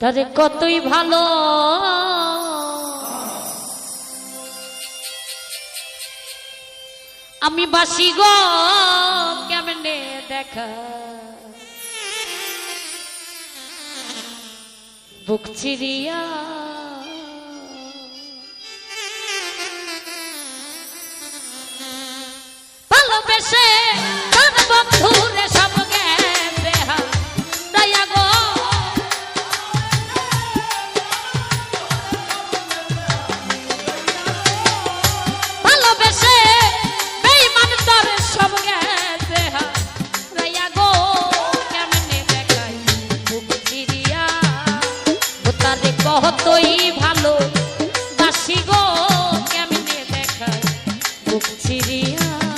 তারে কতই ভালো। আমি বাসি গো কেমনে দেখা? বুক চিরিয়া ভালোবেসে তার বুক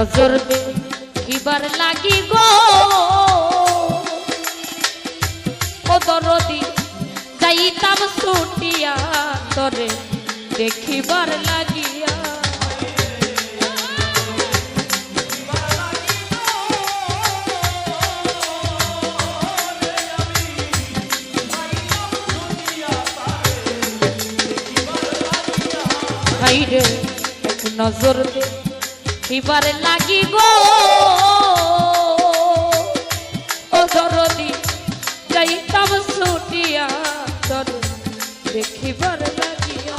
নজর কিবার লাগি গো। দরদি যাইতাম ছুটিয়া তরে দেখিবার লাগিয়া। নজর দে এবার লাগি গো। ও দরদি যাইতাম ছুটিয়া তোর দেখিবার লাগিয়া।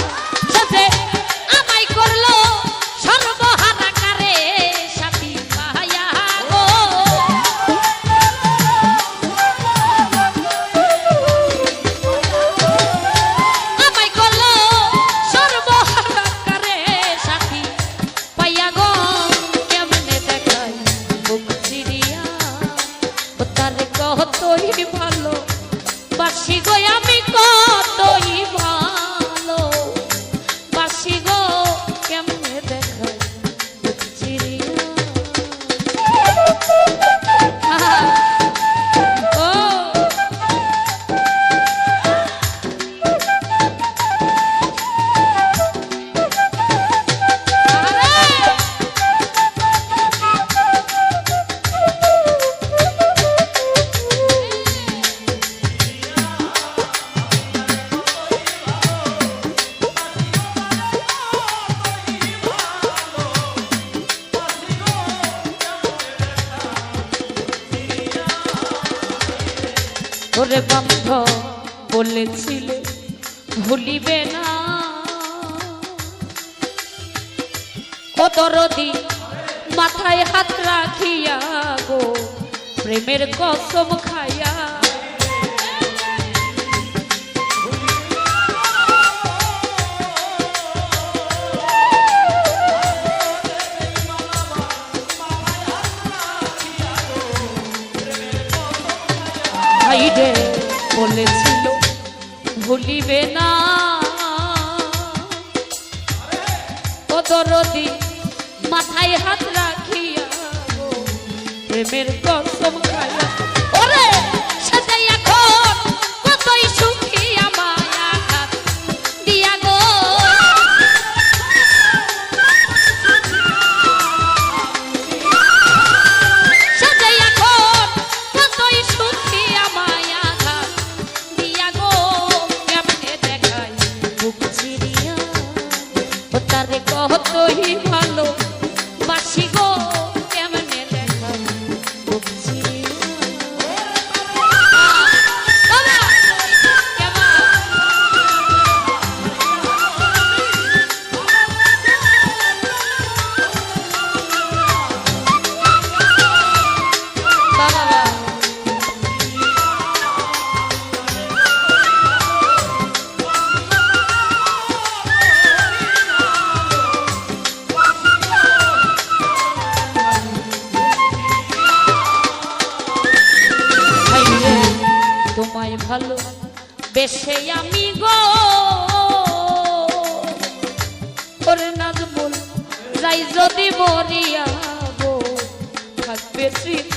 বলেছিলে ভুলিবে না। কতরদি মাথায় হাত রাখিয়া গো প্রেমের কসম খাইয়া ভুলিবে না। ও দরদি মাথায় হাত রাখিয়া প্রেমের কসম খাইয়া মরিয়া গো থাকবে স্মৃতি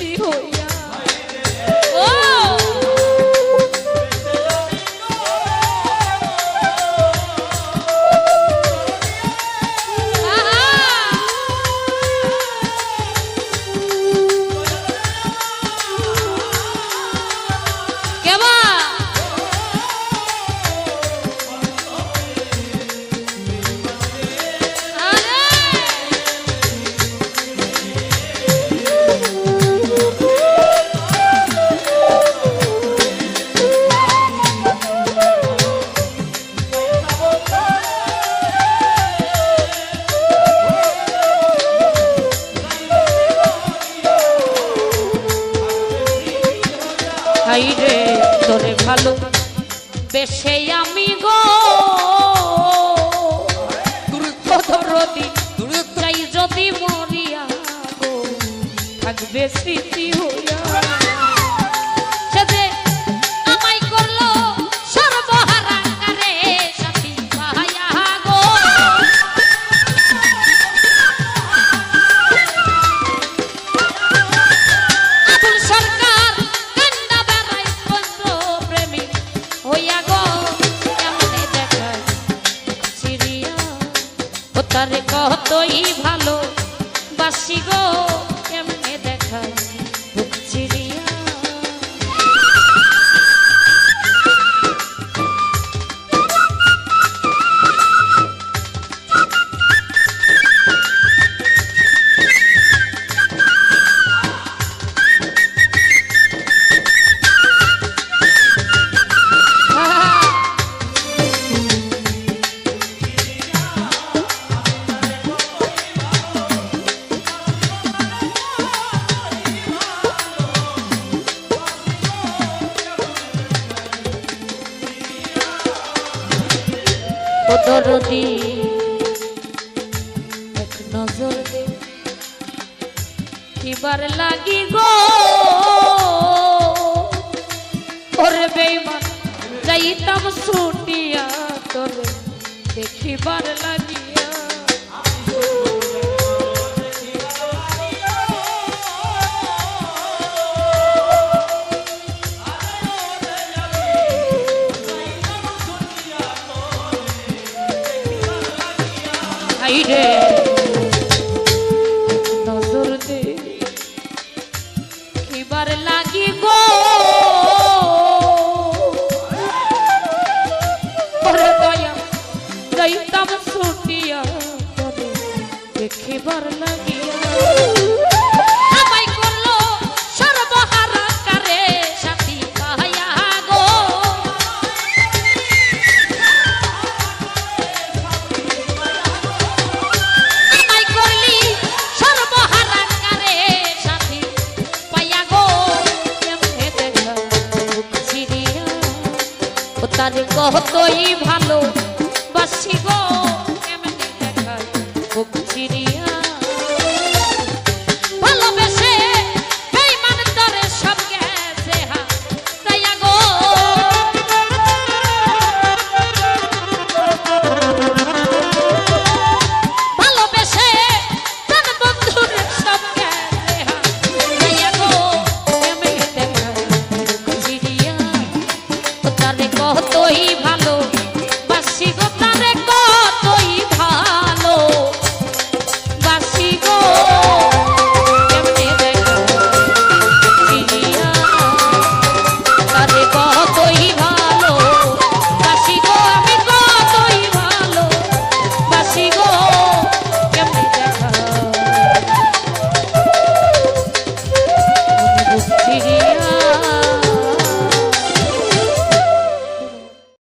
হাই রে? তোরে ভালো বেশে আমি গো। কদরদি চাই যদি মরিয়া গো, থাকবে স্মৃতি হইয়া। তারে কতই ভালো? বাসি গো দরদি এক নজর দে কিবার লাগি গো। ওরে বেইমান যাইতাম ছুটিয়া তোরে দেখিবার লাগিয়া হাইরে নজর দে লাগি ওরে দয়া যাইতাম ছুটিয়া দেখিবার লাগিয়া তার কতই ভালো। বাসি গো।